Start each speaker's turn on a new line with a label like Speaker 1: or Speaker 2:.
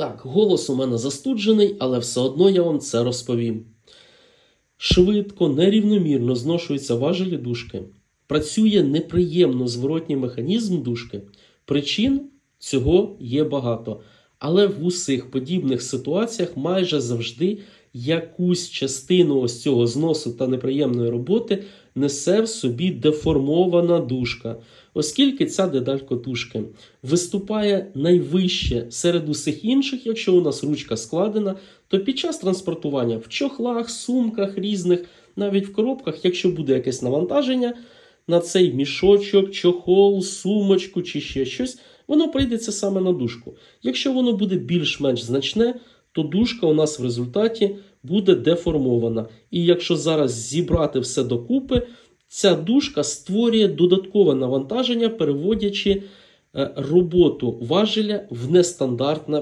Speaker 1: Так, голос у мене застуджений, але все одно я вам це розповім. Швидко, нерівномірно зношуються важелі дужки. Працює неприємно зворотній механізм дужки. Причин цього є багато. Але в усіх подібних ситуаціях майже завжди якусь частину ось цього зносу та неприємної роботи несе в собі деформована дужка. Оскільки ця деталь котушки виступає найвище серед усіх інших, якщо у нас ручка складена, то під час транспортування в чохлах, сумках різних, навіть в коробках, якщо буде якесь навантаження на цей мішочок, чохол, сумочку чи ще щось, воно прийдеться саме на дужку. Якщо воно буде більш-менш значне, то дужка у нас в результаті буде деформована. І якщо зараз зібрати все докупи, ця дужка створює додаткове навантаження, переводячи е, роботу важеля в нестандартне